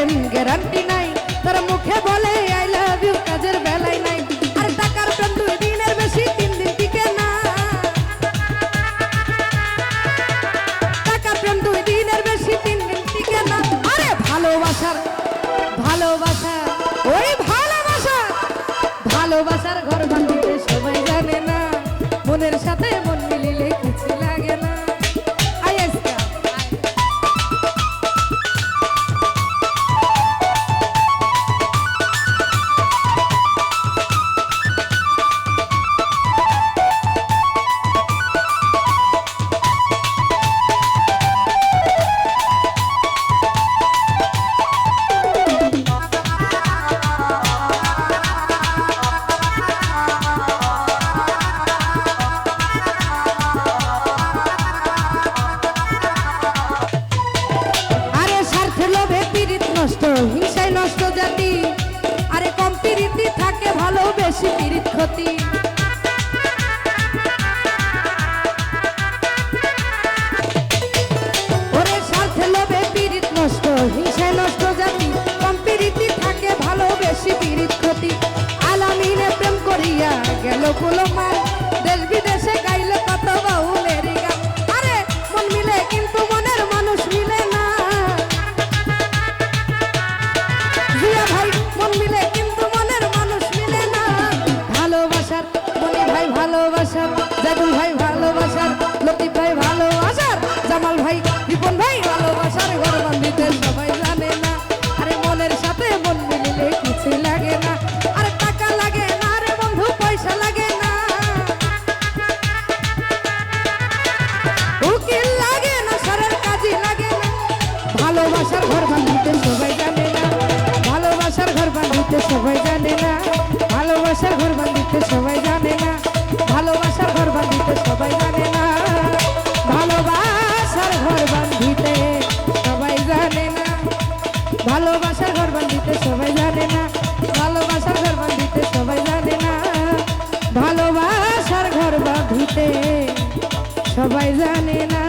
প্রেম guarantee নাই। তারা মুখে বলে পীড়িতি থাকে ভালো বেশি পীড়িত ক্ষতি। ওরে স্বার্থে লোভে পীড়িত নষ্ট হিংসায় নষ্ট জাতি। কম প্রীতি থাকে ভালো পীড়িত ক্ষতি। আলামিনে প্রেম করিয়া গেল কুলমান দেশ বিদেশে রিপন ভাই, ভালোবাসার ঘর বান্ধিতে সবাই জানে না। আরে মনের সাথে মন মিলিলে কিছু লাগে না। আরে টাকা লাগে না, আরে বন্ধু, পয়সা লাগে না। উকিল লাগে না সরের কাজে লাগে না। ভালোবাসার ঘর বাঁধিতে সবাই জানে না। ভালোবাসার ঘর সবাই জানে না। জানে না